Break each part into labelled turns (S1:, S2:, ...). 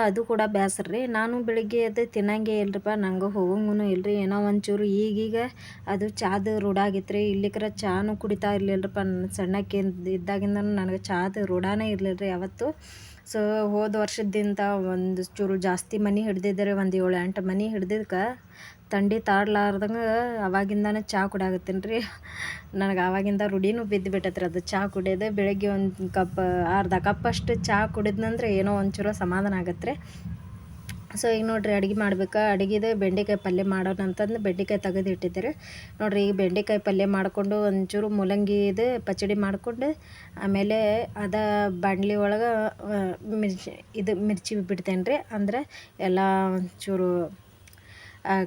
S1: ಅದು ಕೂಡ ಬೇಸರ ರೀ ನಾನು ಬೆಳಿಗ್ಗೆ ಅದು ತಿನ್ನಂಗೆ ಇಲ್ರಿಪ್ಪ ನಂಗೆ ಹೋಗಂಗೂ ಇಲ್ರಿ. ಏನೋ ಒಂಚೂರು ಈಗೀಗ ಅದು ಚಾದ ರೂಢಾಗಿತ್ತು ರೀ ಇಲ್ಲಿಕ್ರ ಚಾನು ಕುಡಿತಾ ಇರ್ಲಿಲ್ಲರಪ್ಪ ಸಣ್ಣಕ್ಕೆ ಇದ್ದಾಗಿಂದನೂ ನನಗೆ ಚಾದ ರೂಢಾನೇ ಇರಲಿಲ್ಲ ರೀ ಯಾವತ್ತು. ಸೊ, ಹೋದ ವರ್ಷದಿಂದ ಒಂದು ಚೂರು ಜಾಸ್ತಿ ಮನೆ ಹಿಡ್ದಿದ್ದಾರೆ ಒಂದು ಏಳು ಎಂಟು ಮನೆ ಹಿಡ್ದಿದ್ಕೆ. ತಂಡಿ ತಾಡ್ಲಾರ್ದಂಗೆ ಅವಾಗಿಂದನೇ ಚಹಾ ಕುಡಿಯಾಕತ್ತೀನಿ ರೀ ನನಗೆ ಆವಾಗಿಂದ ರೂಢಿನೂ ಬಿದ್ದು ಬಿಟ್ಟತ್ರಿ ರೀ ಅದು ಚಹಾ ಕುಡಿಯೋದು ಬೆಳಗ್ಗೆ ಒಂದು ಕಪ್, ಅರ್ಧ ಕಪ್ ಅಷ್ಟು ಚಹಾ ಕುಡಿದ್ನಂದ್ರೆ ಏನೋ ಒಂಚೂರು ಸಮಾಧಾನ ಆಗತ್ತೆ ರೀ ಸೊ ಈಗ ನೋಡಿರಿ ಅಡುಗೆ ಮಾಡ್ಬೇಕು. ಅಡುಗೆದು ಬೆಂಡೆಕಾಯಿ ಪಲ್ಯ ಮಾಡೋಣ ಅಂತಂದು ಬೆಂಡೆಕಾಯಿ ತೆಗೆದು ಇಟ್ಟಿದ್ದೆ ನೋಡಿರಿ ಈಗ ಬೆಂಡೆಕಾಯಿ ಪಲ್ಯ ಮಾಡಿಕೊಂಡು ಒಂಚೂರು ಮೂಲಂಗಿದು ಪಚಡಿ ಮಾಡಿಕೊಂಡು ಆಮೇಲೆ ಅದ ಬಾಂಡ್ಲಿ ಒಳಗೆ ಮಿರ್ಚಿ, ಇದು ಮಿರ್ಚಿ ಬಿಡ್ತೇನೆ ರೀ ಅಂದರೆ ಎಲ್ಲ ಒಂಚೂರು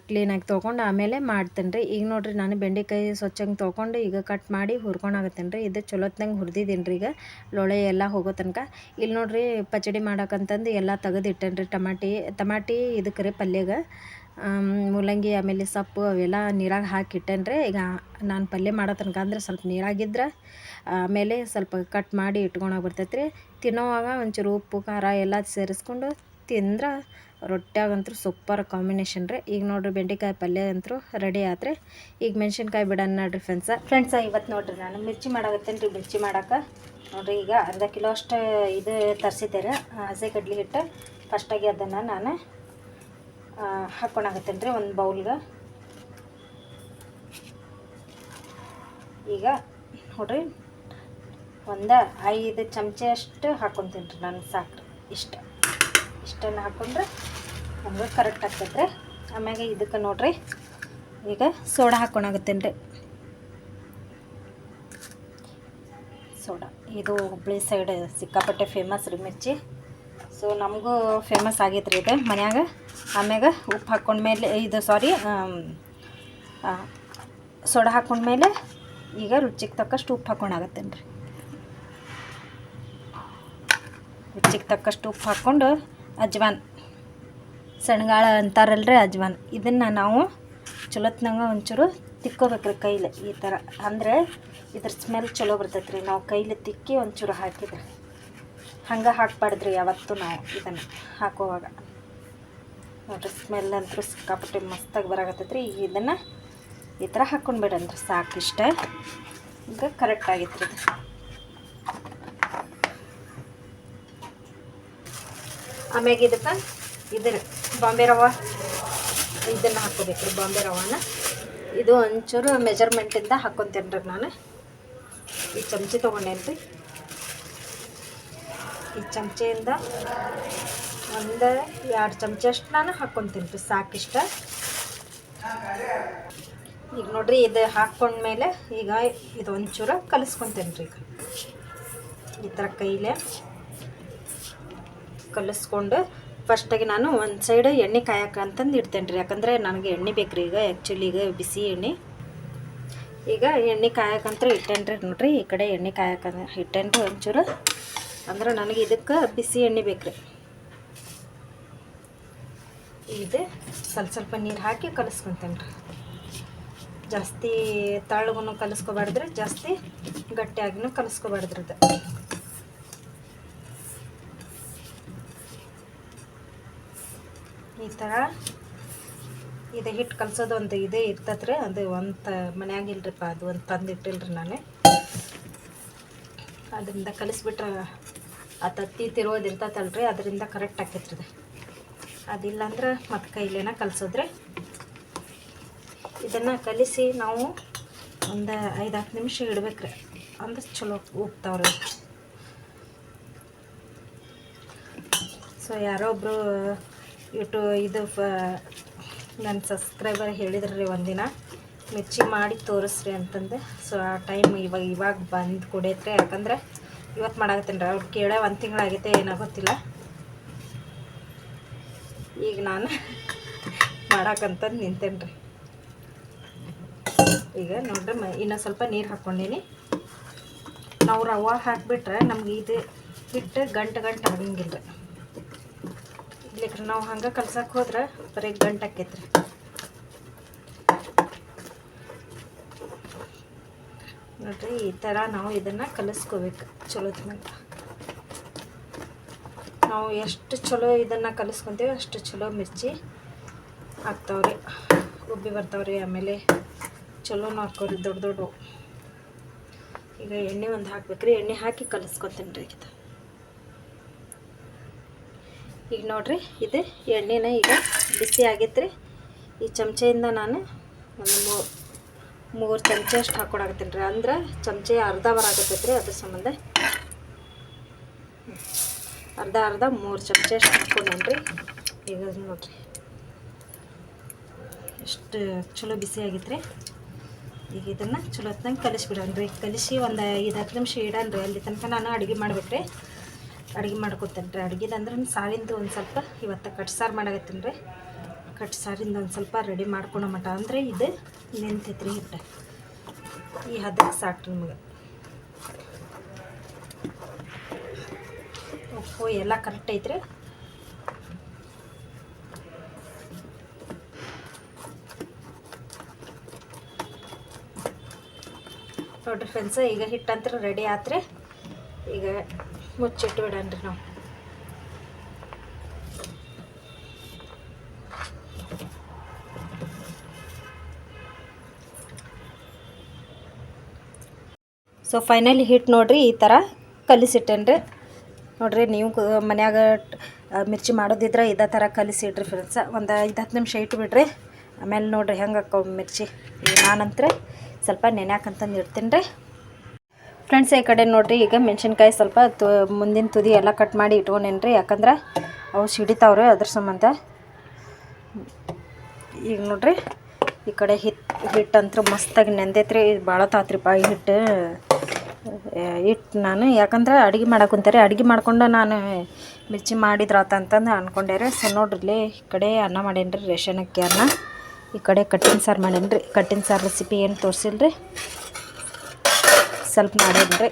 S1: ಕ್ಲೀನಾಗಿ ತೊಗೊಂಡು ಆಮೇಲೆ ಮಾಡ್ತೇನೆ ರೀ. ಈಗ ನೋಡಿರಿ ನಾನು ಬೆಂಡೆಕಾಯಿ ಸ್ವಚ್ಛಂಗೆ ತೊಗೊಂಡು ಈಗ ಕಟ್ ಮಾಡಿ ಹುರ್ಕೊಂಡಾಗತ್ತೇನೆ ರೀ. ಇದು ಚಲೋತ್ನಂಗೆ ಹುರಿದಿದ್ದೀನಿ ರೀ ಈಗ. ಲೋಳೆ ಎಲ್ಲ ಹೋಗೋ ತನಕ. ಇಲ್ಲಿ ನೋಡಿರಿ ಪಚಡಿ ಮಾಡಕ್ಕಂತಂದು ಎಲ್ಲ ತೆಗೆದಿಟ್ಟೇನೆ ರೀ ಟಮಾಟಿ. ಟಮಾಟಿ ಇದಕ್ಕೆ ರೀ ಪಲ್ಯಗೆ. ಮೂಲಂಗಿ, ಆಮೇಲೆ ಸೊಪ್ಪು ಅವೆಲ್ಲ ನೀರಾಗಿ ಹಾಕಿ ಇಟ್ಟೇನೆ ರೀ. ಈಗ ನಾನು ಪಲ್ಯ ಮಾಡೋ ತನಕ ಅಂದ್ರೆ ಸ್ವಲ್ಪ ನೀರಾಗಿದ್ರೆ, ಆಮೇಲೆ ಸ್ವಲ್ಪ ಕಟ್ ಮಾಡಿ ಇಟ್ಕೊಳಕ್ಕೆ ಬರ್ತೈತೆ ರೀ ತಿನ್ನೋವಾಗ ಒಂಚೂರು ಉಪ್ಪು, ಖಾರ ಎಲ್ಲ ಸೇರಿಸ್ಕೊಂಡು ತಿಂದ್ರೆ ರೊಟ್ಯಾಗಂತೂ ಸೂಪರ್ ಕಾಂಬಿನೇಷನ್ ರೀ. ಈಗ ನೋಡ್ರಿ ಬೆಂಡೆಕಾಯಿ ಪಲ್ಯ ಅಂತೂ ರೆಡಿ ಆದ್ರೆ ಈಗ ಮೆಣಸಿನ್ಕಾಯಿ ಬಿಡೋಣ ನೋಡ್ರಿ ಫ್ರೆಂಡ್ಸ ಫ್ರೆಂಡ್ಸ ಇವತ್ತು ನೋಡ್ರಿ ನಾನು ಮಿರ್ಚಿ ಮಾಡಾಕತ್ತೇನೆ ರೀ ಮಿರ್ಚಿ ಮಾಡೋಕೆ. ನೋಡಿರಿ ಈಗ ಅರ್ಧ ಕಿಲೋ ಅಷ್ಟು ಇದು ತರಿಸಿದ್ದೆ ರೀ. ಹಸೆ ಕಡ್ಲಿ ಹಿಟ್ಟು. ಫಸ್ಟಾಗಿ ಅದನ್ನು ನಾನು ಹಾಕ್ಕೊಳಕತ್ತೇನೆ ರೀ ಒಂದು ಬೌಲ್ಗೆ ಈಗ ನೋಡ್ರಿ ಒಂದು ಐದು ಚಮಚ ಅಷ್ಟು ಹಾಕ್ಕೊತೀನಿ ರೀ ನಾನು ಸಾಕು ಇಷ್ಟ. ಇಷ್ಟನ್ನು ಹಾಕ್ಕೊಂಡ್ರೆ ನಮ್ಗೆ ಕರೆಕ್ಟ್ ಆಗ್ತೈತೆ. ಆಮ್ಯಾಗ ಇದಕ್ಕೆ ನೋಡ್ರಿ, ಈಗ ಸೋಡಾ ಹಾಕ್ಕೊಂಡಾಗತ್ತೇನು ರೀ ಸೋಡಾ, ಇದು ಹುಬ್ಳಿ ಸೈಡ್ ಸಿಕ್ಕಾಪಟ್ಟೆ ಫೇಮಸ್ ರೀ ಮಿರ್ಚಿ. ಸೊ ನಮಗೂ ಫೇಮಸ್ ಆಗೈತೆ ರೀ ಇದು ಮನ್ಯಾಗ. ಆಮ್ಯಾಗ ಉಪ್ಪು ಹಾಕ್ಕೊಂಡ್ಮೇಲೆ ಇದು ಸಾರಿ ಸೋಡಾ ಹಾಕ್ಕೊಂಡ್ಮೇಲೆ ಈಗ ರುಚಿಗೆ ತಕ್ಕಷ್ಟು ಉಪ್ಪು ಹಾಕ್ಕೊಂಡಾಗತ್ತೇನು ರೀ ರುಚಿಗೆ ತಕ್ಕಷ್ಟು ಉಪ್ಪು ಹಾಕ್ಕೊಂಡು ಅಜ್ವಾನ್. ಸಣ್ಗಾಳ ಅಂತಾರಲ್ರಿ ಅಜ್ವಾನ್. ಇದನ್ನು ನಾವು ಚಲೋತ್ನಾಗ ಒಂಚೂರು ತಿಕ್ಕೋಬೇಕ್ರಿ ಕೈಲಿ ಈ ಥರ ಅಂದರೆ ಇದ್ರ ಸ್ಮೆಲ್ ಚಲೋ ಬರ್ತೈತೆ ರೀ ನಾವು ಕೈಲಿ ತಿಕ್ಕಿ ಒಂಚೂರು ಹಾಕಿದ್ರೆ. ಹಂಗೆ ಹಾಕ್ಬಾರ್ದ್ರಿ ಯಾವತ್ತೂ ನಾವು ಇದನ್ನು ಹಾಕೋವಾಗ. ನೋಡ್ರಿ ಸ್ಮೆಲ್ ಅಂತೂ ಸಿಕ್ಕಾಪಟ್ಟೆ ಮಸ್ತಾಗಿ ಬರಾಕತ್ತೈತೆ ರೀ ಈಗ ಇದನ್ನು ಈ ಥರ ಸಾಕು ಇಷ್ಟೇ. ಈಗ ಕರೆಕ್ಟ್ ಆಗೈತೆ ರೀ ಇದು ಆಮ್ಯಾಗ ಇದಕ್ಕೆ ಇದರ ಬಾಂಬೆ ರವೆ ಇದನ್ನು ಹಾಕೋಬೇಕು ರೀ ಬಾಂಬೆ ರವಾನ. ಇದು ಒಂಚೂರು ಮೆಜರ್ಮೆಂಟಿಂದ ಹಾಕ್ಕೊತೇನೆ ರೀ ನಾನು. ಈ ಚಮಚೆ ತೊಗೊಂಡೇನು ರೀ? ಈ ಚಮಚೆಯಿಂದ ಒಂದು ಎರಡು ಚಮಚ ಅಷ್ಟು ನಾನು ಹಾಕ್ಕೊತೀನಿ ರೀ ಸಾಕಿಷ್ಟ. ಈಗ ನೋಡಿರಿ ಇದು ಹಾಕ್ಕೊಂಡ್ಮೇಲೆ ಈಗ ಇದು ಒಂಚೂರು ಕಲಿಸ್ಕೊತೇನೆ ರೀ ಈಗ. ಈ ಥರ ಕೈಲೇ. ಕಲಿಸ್ಕೊಂಡು ಫಸ್ಟಾಗಿ ನಾನು ಒಂದು ಸೈಡ್ ಎಣ್ಣೆ ಕಾಯಕ್ಕೆ ಇಡ್ತೇನೆ ರೀ. ಯಾಕಂದರೆ ನನಗೆ ಎಣ್ಣೆ ಬೇಕು ರೀ ಈಗ ಆ್ಯಕ್ಚುಲಿ ಈಗ ಬಿಸಿ ಎಣ್ಣೆ. ಈಗ ಎಣ್ಣೆ ಕಾಯಕ್ಕಂತ ಇಟ್ಟೇನು ರೀ ನೋಡ್ರಿ, ಈ ಕಡೆ ಎಣ್ಣೆ ಕಾಯಕ್ಕೆ ಇಟ್ಟೇನು ರೀ ಒಂಚೂರು. ಅಂದ್ರೆ ನನಗೆ ಇದಕ್ಕೆ ಬಿಸಿ ಎಣ್ಣೆ ಬೇಕು ರೀ ಇದು ಸ್ವಲ್ಪ ಸ್ವಲ್ಪ ನೀರು ಹಾಕಿ ಕಲಿಸ್ಕೊತೇನೆ ರೀ. ಜಾಸ್ತಿ ತಳ್ಳಗೂ ಕಲಿಸ್ಕೊಬಾರ್ದ್ರಿ, ಜಾಸ್ತಿ ಗಟ್ಟಿಯಾಗಿನೂ ಕಲಿಸ್ಕೊಬಾರ್ದ್ರಿ ಇದು ಈ ಥರ ಇದು ಹಿಟ್ಟು ಕಲಸೋದು ಒಂದು ಇದೇ ಇರ್ತೈತೆ ರೀ ಅದು ಒಂದು ಮನ್ಯಾಗ ಇಲ್ರಿಪ್ಪ, ಅದು ಒಂದು ತಂದಿಟ್ಟಿಲ್ರಿ ನಾನು. ಅದರಿಂದ ಕಲಿಸ್ಬಿಟ್ರೆ ಆ ತತ್ತಿ ತಿರೋದು ಇರ್ತೈತಲ್ರಿ, ಅದರಿಂದ ಕರೆಕ್ಟ್ ಆಕೈತ್ರಿ ಅದು ಅದಿಲ್ಲಾಂದ್ರೆ ಮತ್ತೆ ಕೈಲೇನ ಕಲಿಸೋದ್ರಿ. ಇದನ್ನು ಕಲಿಸಿ ನಾವು ಒಂದು ಐದು ಹತ್ತು ನಿಮಿಷ ಇಡ್ಬೇಕ್ರಿ, ಅಂದ್ರೆ ಚಲೋ ಉಪ್ತಾವ್ರಿ ಸೊ ಯಾರೋ ಒಬ್ಬರು ಯೂಟೂ ಇದು ಫ ನನ್ನ ಸಬ್ಸ್ಕ್ರೈಬರ್ ಹೇಳಿದ್ರು ರೀ ಒಂದಿನ, ಮಿರ್ಚಿ ಮಾಡಿ ತೋರಿಸ್ರಿ ಅಂತಂದೆ. ಸೊ ಆ ಟೈಮ್ ಇವಾಗ ಇವಾಗ ಬಂದು ಕುಡಿಯತ್ರಿ ಯಾಕಂದ್ರೆ ಇವತ್ತು ಮಾಡಾಕತ್ತೀನಿ ರೀ ಅವ್ರು ಕೇಳೋ ಒಂದು ತಿಂಗಳಾಗೈತೆ ಏನೋ ಗೊತ್ತಿಲ್ಲ ಈಗ ನಾನು ಮಾಡಾಕಂತಂದು ನಿಂತೇನೆ ರೀ ಈಗ ನೋಡ್ರಿ, ಮ ಇನ್ನೂ ಸ್ವಲ್ಪ ನೀರು ಹಾಕ್ಕೊಂಡೀನಿ ನಾವು ರವೆ ಹಾಕಿಬಿಟ್ರೆ ನಮ್ಗೆ ಇದು ಹಿಟ್ಟು ಗಂಟು ಗಂಟು ಆಗಂಗಿಲ್ಲ ರೀ ಇಲ್ಲಿಕ್ರಿ ನಾವು ಹಂಗೆ ಕಲ್ಸಕ್ಕೆ ಹೋದ್ರೆ ಬರೀ ಗಂಟು ಆಕೈತ್ರಿ. ನೋಡ್ರಿ, ಈ ಥರ ನಾವು ಇದನ್ನು ಕಲಿಸ್ಕೋಬೇಕು. ಚಲೋತ್ನಾಗ ನಾವು ಎಷ್ಟು ಚಲೋ ಇದನ್ನು ಕಲಿಸ್ಕೊತೀವಿ ಅಷ್ಟು ಚಲೋ ಮಿರ್ಚಿ ಆಗ್ತಾವ್ರಿ ಉಬ್ಬಿ ಬರ್ತಾವ್ರಿ, ಆಮೇಲೆ ಚಲೋನು ಹಾಕೋರಿ ದೊಡ್ಡ ದೊಡ್ಡ ಈಗ ಎಣ್ಣೆ ಒಂದು ಹಾಕ್ಬೇಕ್ರಿ, ಎಣ್ಣೆ ಹಾಕಿ ಕಲಿಸ್ಕೊತೀನಿ ರೀ ಇದು ಈಗ ನೋಡ್ರಿ, ಇದು ಎಣ್ಣೆನ ಈಗ ಬಿಸಿ ಆಗೈತ್ರಿ. ಈ ಚಮಚೆಯಿಂದ ನಾನು ಒಂದು ಮೂರು ಮೂರು ಚಮಚ ಅಷ್ಟು ರೀ. ಅಂದ್ರೆ ಚಮಚೆ ಅರ್ಧ ಬರಾಕತ್ತೈತೆ ರೀ ಅದ್ರ ಸಂಬಂಧ. ಅರ್ಧ ಅರ್ಧ, ಮೂರು ಚಮಚ ಅಷ್ಟು ಹಾಕೊಂಡ್ರಿ ರೀ ಈಗ ನೋಡ್ರಿ. ಎಷ್ಟು ಚಲೋ ಬಿಸಿ ಆಗೈತ್ರಿ. ಈಗ ಇದನ್ನು ಚಲೋ ಹೊತ್ನಂಗೆ ಕಲಿಸ್ಬಿಡೋಣ್ರಿ. ಕಲಿಸಿ ಒಂದು ಐದು ಹತ್ತು ನಿಮಿಷ ಇಡೋಣ ರೀ ಅಲ್ಲಿ ತನಕ ನಾನು ಅಡುಗೆ ಮಾಡ್ಬೇಕ್ರಿ. ಅಡುಗೆ ಮಾಡ್ಕೊತೇನೆ ರೀ. ಅಡುಗೆದು ಅಂದ್ರೆ ಸಾರಿಂದು ಒಂದು ಸ್ವಲ್ಪ, ಇವತ್ತು ಕಟ್ ಸಾರು ಮಾಡಾಕತ್ತೀನಿ ರೀ. ಕಟ್ ಸಾರಿಂದ ಒಂದು ಸ್ವಲ್ಪ ರೆಡಿ ಮಾಡ್ಕೊಳೋ ಮಟ. ಅಂದರೆ ಇದು ನಿಂತೈತ್ರಿ ಹಿಟ್ಟು. ಈ ಹದಕ್ಕೆ ಸಾಕು ನಿಮಗೆ. ಉಪ್ಪು ಎಲ್ಲ ಕರೆಕ್ಟ್ ಐತ್ರಿ. ನೋಡ್ರಿ ಫ್ರೆಂಡ್ಸ ಈಗ ಹಿಟ್ಟಂತ್ರ ರೆಡಿ ಆತ್ರಿ. ಈಗ ಮುಚ್ಚಿಟ್ಟು ಬಿಡನ್ರಿ ನಾವು. ಸೊ ಫೈನಲಿ ಹಿಟ್ಟು ನೋಡ್ರಿ, ಈ ಥರ ಕಲಿಸಿಟ್ಟೇನ್ರಿ. ನೋಡ್ರಿ, ನೀವು ಮನ್ಯಾಗ ಮಿರ್ಚಿ ಮಾಡೋದಿದ್ರೆ ಇದೇ ಥರ ಕಲಿಸಿಡ್ರಿ ಫ್ರೆಂಡ್ಸ ಒಂದು ಐದು ಹತ್ತು ನಿಮಿಷ ಇಟ್ಬಿಡ್ರಿ. ಆಮೇಲೆ ನೋಡ್ರಿ ಹೆಂಗೆ ಮಿರ್ಚಿ. ನಾನಂತ್ರ ಸ್ವಲ್ಪ ನೆನ್ಯಾಕಂತಂದು ಇಡ್ತೀನಿ ರೀ ಫ್ರೆಂಡ್ಸ್, ಈ ಕಡೆ ನೋಡಿರಿ, ಈಗ ಮೆಣಸಿನ್ಕಾಯಿ ಸ್ವಲ್ಪ ತು, ಮುಂದಿನ ತುದಿ ಎಲ್ಲ ಕಟ್ ಮಾಡಿ ಇಟ್ಕೊಂಡೇನ್ರಿ. ಯಾಕಂದ್ರೆ ಅವು ಸಿಡಿತಾವ್ರಿ ಅದ್ರ ಸಂಬಂಧ. ಈಗ ನೋಡ್ರಿ, ಈ ಕಡೆ ಹಿಟ್ಟು ಹಿಟ್ಟಂತೂ ಮಸ್ತಾಗಿ ನೆಂದೈತ್ರಿ. ಭಾಳ ತಾತ್ರಿಪ್ಪ ಹಿಟ್ಟು ಹಿಟ್ಟು ನಾನು. ಯಾಕಂದ್ರೆ ಅಡುಗೆ ಮಾಡಕ್ಕೆ ಕುಂತಾರೆ ಅಡುಗೆ ಮಾಡ್ಕೊಂಡು ನಾನು ಮಿರ್ಚಿ ಮಾಡಿದ್ರಾತ ಅಂತಂದು ಅಂದ್ಕೊಂಡೆ ರೀ ಸೊ ನೋಡ್ರಿ ಈ ಕಡೆ ಅನ್ನ ಮಾಡೇನಿ ರೀ ರೇಷನ್ ಅಕ್ಕಿ ಅನ್ನ. ಈ ಕಡೆ ಕಟ್ಟಿನ ಸಾರು ಮಾಡೇನಿ ರೀ ಕಟ್ಟಿನ ಸಾರು ರೆಸಿಪಿ ಏನು ತೋರಿಸಿಲ್ಲ ರೀ ಸ್ವಲ್ಪ ಮಾಡೋದು ರೀ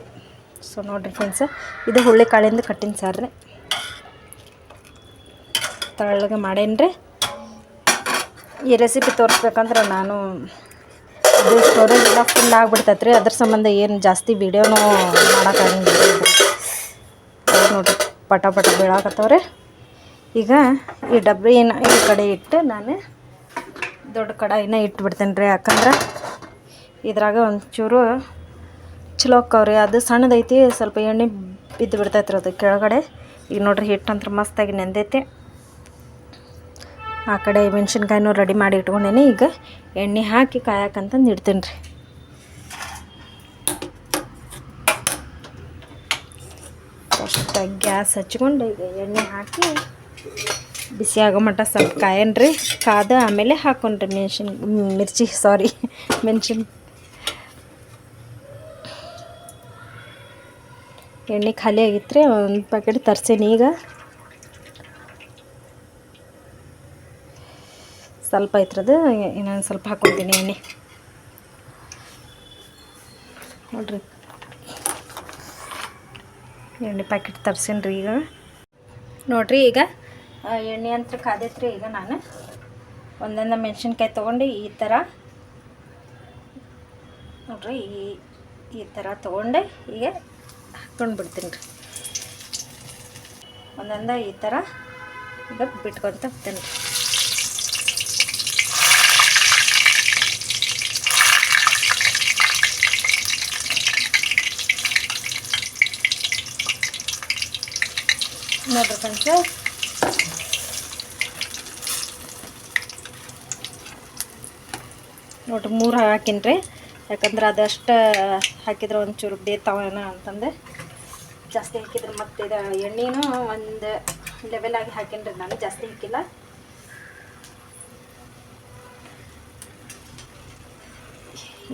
S1: ಸೊ ನೋಡಿರಿ ಫ್ರೆಂಡ್ಸ್ ಇದು ಹುಳ್ಳಿಕಾಳಿಂದ ಕಟ್ಟಿನ ಸಾರು ರೀ. ತಳ್ಳಗೆ ಮಾಡೇನಿ ರೀ. ಈ ರೆಸಿಪಿ ತೋರಿಸ್ಬೇಕಂದ್ರೆ ನಾನು ಅದು ಸ್ಟೋರೇಜ್ ಎಲ್ಲ ಫುಲ್ ಆಗಿಬಿಡ್ತೈತೆ ರೀ ಅದ್ರ ಸಂಬಂಧ ಏನು ಜಾಸ್ತಿ ವೀಡಿಯೋನೂ ಮಾಡೋಕ್ಕಾಗಂಗಿಲ್ಲ ನೋಡಿರಿ ಪಟ ಪಟ ಬೀಳಾಕತ್ತವ್ರಿ. ಈಗ ಈ ಡಬ್ರಿನ ಈ ಕಡೆ ಇಟ್ಟು ನಾನು ದೊಡ್ಡ ಕಡಾಯಿನ ಇಟ್ಬಿಡ್ತೇನೆ ರೀ ಯಾಕಂದ್ರೆ ಇದ್ರಾಗ ಒಂಚೂರು ಚಲೋ ಅಕ್ಕವ್ರಿ. ಅದು ಸಣ್ಣದೈತಿ, ಸ್ವಲ್ಪ ಎಣ್ಣೆ ಬಿದ್ದು ಬಿಡ್ತೈತ್ರಿ ಅದು ಕೆಳಗಡೆ. ಈಗ ನೋಡ್ರಿ ಹಿಟ್ಟಂತ್ರ ಮಸ್ತಾಗಿ ನೆಂದೈತಿ. ಆ ಕಡೆ ಮೆಣಸಿನ್ಕಾಯಿನೂ ರೆಡಿ ಮಾಡಿ ಇಟ್ಕೊಂಡೇನಿ. ಈಗ ಎಣ್ಣೆ ಹಾಕಿ ಕಾಯಕ್ಕಂತಂದು ಇಡ್ತೀನಿ ರೀ ಫಸ್ಟಾಗಿ ಗ್ಯಾಸ್ ಹಚ್ಕೊಂಡು ಈಗ ಎಣ್ಣೆ ಹಾಕಿ ಬಿಸಿ ಆಗೋ ಮಟ್ಟ ಸ್ವಲ್ಪ ಕಾಯನ್ರಿ. ಕಾದ ಆಮೇಲೆ ಹಾಕೊಂಡ್ರಿ ಮೆಣಸಿನ, ಮಿರ್ಚಿ ಸಾರಿ ಮೆಣಸಿನ ಎಣ್ಣೆ ಖಾಲಿ ಆಗಿತ್ತು ಒಂದು ಪ್ಯಾಕೆಟ್ ತರ್ಸೀನಿ ಈಗ. ಸ್ವಲ್ಪ ಐತ್ರದು, ಇನ್ನೊಂದು ಸ್ವಲ್ಪ ಹಾಕ್ಕೊತೀನಿ ಎಣ್ಣೆ. ನೋಡ್ರಿ. ಎಣ್ಣೆ ಪ್ಯಾಕೆಟ್ ತರ್ಸೀನಿ ರೀ ಈಗ. ನೋಡ್ರಿ ಈಗ ಎಣ್ಣೆ ಅಂತ ಕಾದೈತ್ರಿ ಈಗ ನಾನು. ಒಂದೊಂದು ಮೆಣಸಿನ್ಕಾಯಿ ತೊಗೊಂಡು, ಈ ಥರ ನೋಡ್ರಿ, ಈ ಈ ಥರ ತೊಗೊಂಡೆ. ಈಗ ಬಿಡ್ತೀನಿ ರೀ. ಒಂದೊಂದ ಈ ಥರ ಈಗ ಬಿಟ್ಕೊತ ಬಿಡ್ತೀನಿ ರೀ. ನೋಡ್ರಿ ಫ್ರೆಂಡ್ಸ್ ನೋಡ್ರಿ, ಮೂರು ಹಾಕಿನ್ರಿ. ಯಾಕಂದ್ರೆ ಅದಷ್ಟು ಹಾಕಿದ್ರೆ ಒಂಚೂರು ಬೇತಾವೇನ ಅಂತಂದು. ಜಾಸ್ತಿ ಹಾಕಿದ್ರೆ ಮತ್ತೆ ಇದು ಎಣ್ಣೆನೂ ಒಂದು ಲೆವೆಲ್ ಆಗಿ ಹಾಕಿನ್ರಿ. ನಾನು ಜಾಸ್ತಿ ಹಾಕಿಲ್ಲ.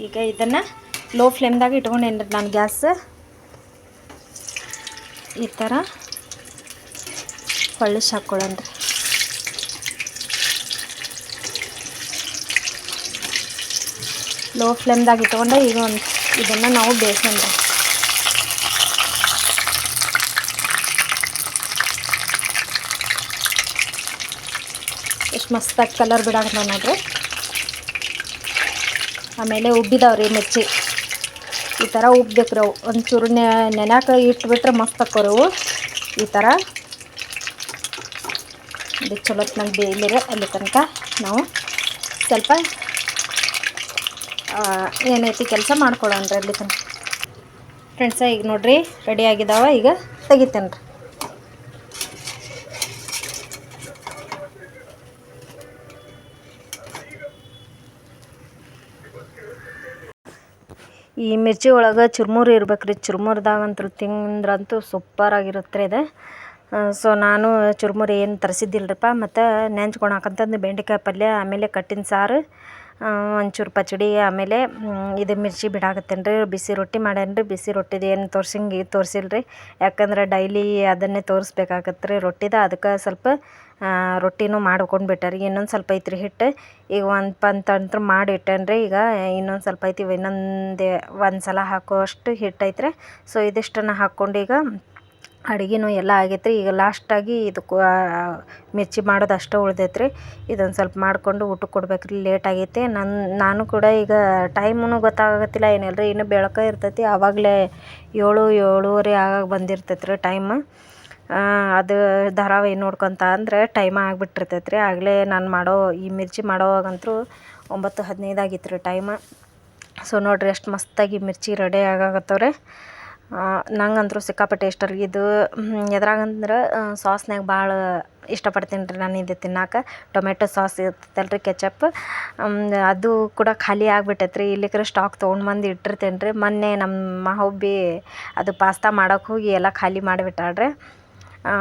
S1: ಈಗ ಇದನ್ನು ಲೋ ಫ್ಲೇಮ್ದಾಗ ಇಟ್ಕೊಂಡೇನ್ರಿ ನಾನು ಗ್ಯಾಸ್. ಈ ಥರ ಹೊಳ್ಳಿಸಿ ಹಾಕ್ಕೊಳ್ಳೋಣ ರೀ ಲೋ ಫ್ಲೇಮ್ದಾಗ ಇಟ್ಕೊಂಡೆ ಈಗ ಒಂದು ಇದನ್ನು ನಾವು ಬೇಯಿಸೋಣ ಎಷ್ಟು ಮಸ್ತಾಗಿ ಕಲರ್ ಬಿಡಾಕತ್ತಾವ ನೋಡ್ರಿ ಆಮೇಲೆ ಉಬ್ಬಿದಾವ್ರಿ ಮಿರ್ಚಿ. ಈ ಥರ ಉಬ್ಬೇಕು ರೀ ಅವು. ಒಂಚೂರು ನೆನ್ಯಾಕ ಇಟ್ಬಿಟ್ರೆ ಮಸ್ತ್ ಹಾಕೋರವು ಈ ಥರ ಇದು ಚಲೋತ್ನಾಗ ಬೇಯಲಿರ ಅಲ್ಲಿ ತನಕ ನಾವು. ಸ್ವಲ್ಪ ಏನೈತಿ ಕೆಲಸ ಮಾಡ್ಕೊಳ್ಳೋಣ್ರಿ ಅಲ್ಲಿ ತನಕ. ಫ್ರೆಂಡ್ಸ ಈಗ ನೋಡಿರಿ ರೆಡಿ ಆಗಿದಾವ. ಈಗ ತೆಗಿತೇನೆ ರೀ ಈ ಮಿರ್ಚಿ ಒಳಗೆ ಚುರ್ಮುರಿ ಇರ್ಬೇಕು ರೀ ಚುರ್ಮುರಿದಾಗಂತೂ ತಿಂದ್ರಂತೂ ಸೂಪರ್ ಆಗಿರುತ್ತೆ ಇದು. ಸೊ ನಾನು ಚುರ್ಮುರಿ ಏನು ತರಿಸಿದ್ದಿಲ್ರಿಪ್ಪ, ಮತ್ತು ನೆಂಚ್ಕೊಳಕಂತಂದು ಬೆಂಡೆಕಾಯಿ ಪಲ್ಯ, ಆಮೇಲೆ ಕಟ್ಟಿನ ಸಾರು ಒಂಚೂರು ಪಚಡಿ, ಆಮೇಲೆ ಇದು ಮಿರ್ಚಿ ಬಿಡಾಕತ್ತೇನೆ ರೀ ಬಿಸಿ ರೊಟ್ಟಿ ಮಾಡ್ಯಾನ ರೀ ಬಿಸಿ ರೊಟ್ಟಿದು ಏನು ತೋರ್ಸಂಗೆ ರೀ ಯಾಕಂದ್ರೆ ಡೈಲಿ ಅದನ್ನೇ ತೋರಿಸ್ಬೇಕಾಗತ್ತೆ ರೀ ರೊಟ್ಟಿದ, ಅದಕ್ಕೆ ಸ್ವಲ್ಪ ರೊಟ್ಟಿನೂ ಮಾಡ್ಕೊಂಡು ಬಿಟ್ಟಾರಿ, ಇನ್ನೊಂದು ಸ್ವಲ್ಪ ಐತ್ರಿ ಹಿಟ್ಟು. ಈಗ ಒಂದು ಪಂತಂತ್ರ ಮಾಡಿ ಇಟ್ಟೇನ್ರಿ ಈಗ ಇನ್ನೊಂದು ಸ್ವಲ್ಪ ಐತಿ, ಇನ್ನೊಂದು ಒಂದು ಸಲ ಹಾಕೋ ಅಷ್ಟು ಹಿಟ್ಟು ಐತ್ರಿ. ಸೊ ಇದಿಷ್ಟನ್ನು ಹಾಕ್ಕೊಂಡು ಈಗ ಅಡುಗೆನೂ ಎಲ್ಲ ಆಗೈತ್ರಿ. ಈಗ ಲಾಸ್ಟಾಗಿ ಇದು ಮಿರ್ಚಿ ಮಾಡೋದು ಅಷ್ಟೇ ಉಳ್ದೈತ್ರಿ. ಇದೊಂದು ಸ್ವಲ್ಪ ಮಾಡಿಕೊಂಡು ಊಟಕ್ಕೆ ಕೊಡ್ಬೇಕ್ರಿ. ಲೇಟ್ ಆಗೈತೆ. ನನ್ನ ನಾನು ಕೂಡ ಈಗ ಟೈಮೂ ಗೊತ್ತಾಗತ್ತಿಲ್ಲ ಏನಿಲ್ಲ ಇನ್ನೂ ಬೆಳಕ ಇರ್ತೈತಿ. ಆವಾಗಲೇ ಏಳು, ಏಳುವರೆ ಆಗಾಗ ಬಂದಿರ್ತೈತೆ ರೀ ಟೈಮ್ ಅದು ಧಾರಾವಾಹಿ ನೋಡ್ಕೊತ ಅಂದ್ರೆ ಟೈಮ್ ಆಗಿಬಿಟ್ಟಿರ್ತೈತೆ ರೀ ಆಗಲೇ ನಾನು ಮಾಡೋ, ಈ ಮಿರ್ಚಿ ಮಾಡೋವಾಗಂತೂ ಒಂಬತ್ತು, ಹದಿನೈದು ಆಗಿತ್ತು ರೀ ಟೈಮ್ ಸೊ ನೋಡಿರಿ ಎಷ್ಟು ಮಸ್ತಾಗಿ ಮಿರ್ಚಿ ರೆಡಿ ಆಗಾಕತ್ತವ್ರೆ. ನಂಗಂತೂ ಸಿಕ್ಕಾಪಟ್ಟೆ ಇಷ್ಟ ರೀ. ಇದು ಎದ್ರಾಗಂದ್ರೆ ಸಾಸ್ನ್ಯಾಗ ಭಾಳ ಇಷ್ಟಪಡ್ತೀನಿ ರೀ ನಾನು ಇದು ತಿನ್ನಾಕ. ಟೊಮೆಟೊ ಸಾಸ್ ಇರ್ತೈತಲ್ಲ ರೀ, ಕೆಚಪ್. ಅದು ಕೂಡ ಖಾಲಿ ಆಗ್ಬಿಟ್ಟೈತೆ ರೀ ಇಲ್ಲಿಕ್ರೆ ಸ್ಟಾಕ್ ತೊಗೊಂಡು ಬಂದು ಇಟ್ಟಿರ್ತೇನೆ ರೀ. ಮೊನ್ನೆ ನಮ್ಮ ಹುಬ್ಬಿ ಅದು ಪಾಸ್ತಾ ಮಾಡೋಕೆ ಹೋಗಿ ಎಲ್ಲ ಖಾಲಿ ಮಾಡಿಬಿಟ್ಟಾಳ್ರಿ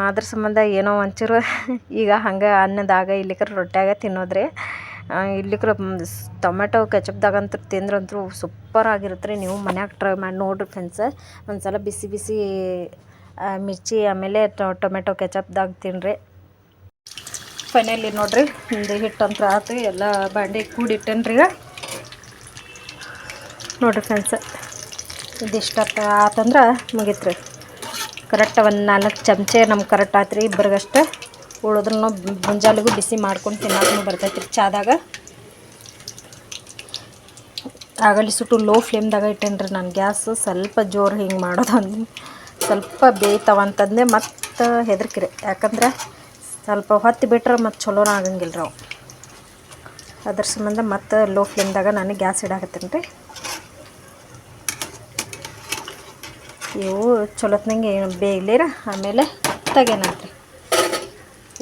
S1: ಅದ್ರ ಸಂಬಂಧ ಏನೋ ಒಂಚೂರು ಈಗ ಹಂಗೆ ಅನ್ನದಾಗ ಇಲ್ಲಿಕ್ರೆ ರೊಟ್ಯಾಗ ತಿನ್ನೋದ್ರಿ ಇಲ್ಲಿಕ್ರೆ ಟೊಮೆಟೊ ಕೆಚಪ್ದಾಗಂತೂ ತಿಂದ್ರಂತೂ ಸೂಪರ್ ಆಗಿರುತ್ತೆ ರೀ. ನೀವು ಮನ್ಯಾಗ ಟ್ರೈ ಮಾಡಿ ನೋಡಿರಿ ಫ್ರೆಂಡ್ಸ್. ಒಂದು ಸಲ ಬಿಸಿ ಬಿಸಿ ಮಿರ್ಚಿ, ಆಮೇಲೆ ಟೊಮೆಟೊ ಕೆಚಪ್ದಾಗ ತಿನ್ನಿರಿ ಫೈನಲಿ ನೋಡ್ರಿ ಹಿಟ್ಟು ಅಂತ ಆತು, ಎಲ್ಲ ಬಾಂಡೆ ಕೂಡಿಟ್ಟೇನ್ರಿ ನೋಡಿರಿ ಫ್ರೆಂಡ್ಸ್ ಇದಿಷ್ಟ ಆತಂದ್ರೆ ಮುಗೀತು ರೀ ಕರೆಕ್ಟ್ ಒಂದು ನಾಲ್ಕು ಚಮಚೆ ನಮ್ಗೆ ಕರೆಕ್ಟ್ ಆಯ್ತು ರೀ ಇಬ್ಬರಿಗಷ್ಟೇ. ಉಳಿದ್ರೂ ಮುಂಜಾನೆಗೂ ಬಿಸಿ ಮಾಡ್ಕೊಂಡು ತಿನ್ನೋಕ್ಕೂ ಬರ್ತೈತೆ ರೀ ಚಾದಾಗ. ಆಗಲಿ ಸುಟ್ಟು ಲೋ ಫ್ಲೇಮ್ದಾಗ ಇಟ್ಟೇನಿ ರೀ ನಾನು ಗ್ಯಾಸ್ ಸ್ವಲ್ಪ ಜೋರು ಹಿಂಗೆ ಮಾಡೋದಂದು ಸ್ವಲ್ಪ ಬೇಯ್ತಾವ ಅಂತಂದೆ ಮತ್ತು ಹೆದರ್ಕಿರಿ. ಯಾಕಂದ್ರೆ ಸ್ವಲ್ಪ ಹೊತ್ತು ಬಿಟ್ರೆ ಮತ್ತು ಚಲೋನ ಆಗಂಗಿಲ್ಲ ರೀ ಅವು. ಅದ್ರ ಸಂಬಂಧ ಮತ್ತು ಲೋ ಫ್ಲೇಮ್ದಾಗ ನಾನು ಗ್ಯಾಸ್ ಇಡಾಕತ್ತೀನಿ ರೀ ಇವು ಚಲೋತ್ನಂಗೆ ಬೇಯಲಿರ? ಆಮೇಲೆ ತೆಗೇನಂತ್ರಿ.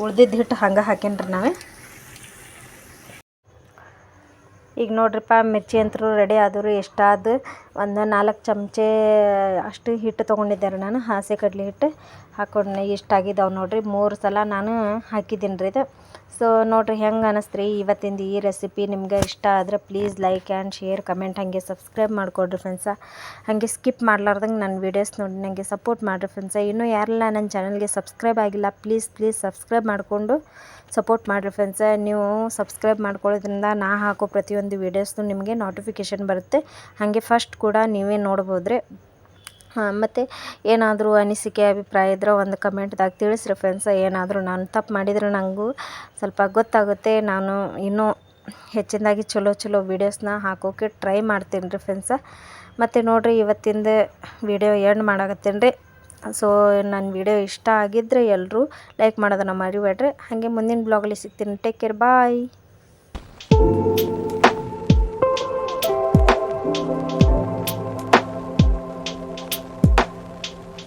S1: ಉಳ್ದಿದ್ದು ಹಿಟ್ಟು ಹಂಗೆ ಹಾಕೇನ್ರಿ ನಾವೇ? ಈಗ ನೋಡ್ರಿಪ್ಪ ಮಿರ್ಚಿ ಅಂತೂ ರೆಡಿ ಆದರು. ಎಷ್ಟಾದ ಒಂದು ನಾಲ್ಕು ಚಮಚೆ ಅಷ್ಟು ಹಿಟ್ಟು ತೊಗೊಂಡಿದ್ದೆ ರೀ ನಾನು ಹಾಸೆ ಕಡ್ಲೆ ಹಿಟ್ಟು ಹಾಕೊಂಡು ಇಷ್ಟಾಗಿದ್ದಾವೆ ನೋಡ್ರಿ. ಮೂರು ಸಲ ನಾನು ಹಾಕಿದ್ದೀನಿ ರೀ ಇದು. ಸೊ ನೋಡ್ರಿ, ಹೆಂಗೆ ಅನಿಸ್ತ್ರಿ? ಇವತ್ತಿಂದ ಈ ರೆಸಿಪಿ ನಿಮ್ಗೆ ಇಷ್ಟ ಆದರೆ please like and share comment ಹಾಗೆ ಸಬ್ಸ್ಕ್ರೈಬ್ ಮಾಡಿಕೊಡ್ರಿ ಫ್ರೆಂಡ್ಸ ಹಾಗೆ ಸ್ಕಿಪ್ ಮಾಡಲಾರ್ದಂಗೆ ನನ್ನ ವೀಡಿಯೋಸ್ ನೋಡಿ ನನಗೆ ಸಪೋರ್ಟ್ ಮಾಡಿರಿ ಫ್ರೆಂಡ್ಸ ಇನ್ನೂ ಯಾರೆಲ್ಲ ನನ್ನ ಚಾನಲ್ಗೆ ಸಬ್ಸ್ಕ್ರೈಬ್ ಆಗಿಲ್ಲ ಪ್ಲೀಸ್ ಪ್ಲೀಸ್ ಸಬ್ಸ್ಕ್ರೈಬ್ ಮಾಡಿಕೊಂಡು ಸಪೋರ್ಟ್ ಮಾಡಿರಿ ಫ್ರೆಂಡ್ಸ ನೀವು ಸಬ್ಸ್ಕ್ರೈಬ್ ಮಾಡ್ಕೊಳ್ಳೋದ್ರಿಂದ ನಾ ಹಾಕೋ ಪ್ರತಿಯೊಂದು ವೀಡಿಯೋಸ್ನು ನಿಮಗೆ ನೋಟಿಫಿಕೇಷನ್ ಬರುತ್ತೆ. ಹಾಗೆ ಫಸ್ಟ್ ಕೂಡ ನೀವೇ ನೋಡ್ಬೋದು ರೀ ಮತ್ತು ಏನಾದರೂ ಅನಿಸಿಕೆ, ಅಭಿಪ್ರಾಯ ಇದ್ರೆ ಒಂದು ಕಮೆಂಟ್ದಾಗ ತಿಳಿಸ್ರಿ ಫ್ರೆಂಡ್ಸ ಏನಾದರೂ ನಾನು ತಪ್ಪು ಮಾಡಿದರೆ ನನಗೂ ಸ್ವಲ್ಪ ಗೊತ್ತಾಗುತ್ತೆ. ನಾನು ಇನ್ನೂ ಹೆಚ್ಚಿನದಾಗಿ ಚಲೋ ಚಲೋ ವೀಡಿಯೋಸ್ನ ಹಾಕೋಕೆ ಟ್ರೈ ಮಾಡ್ತೀನಿ ರೀ ಫ್ರೆಂಡ್ಸ ಮತ್ತು ನೋಡಿರಿ, ಇವತ್ತಿಂದ ವಿಡಿಯೋ ಎಂಡ್ ಮಾಡಾಕತ್ತೀನಿ ರೀ ಸೊ ನನ್ನ ವಿಡಿಯೋ ಇಷ್ಟ ಆಗಿದ್ದರೆ ಎಲ್ಲರೂ ಲೈಕ್ ಮಾಡೋದನ್ನು ಮರಿಬೇಡ್ರಿ. ಹಾಗೆ ಮುಂದಿನ ಬ್ಲಾಗಲ್ಲಿ ಸಿಗ್ತೀನಿ. Take care bye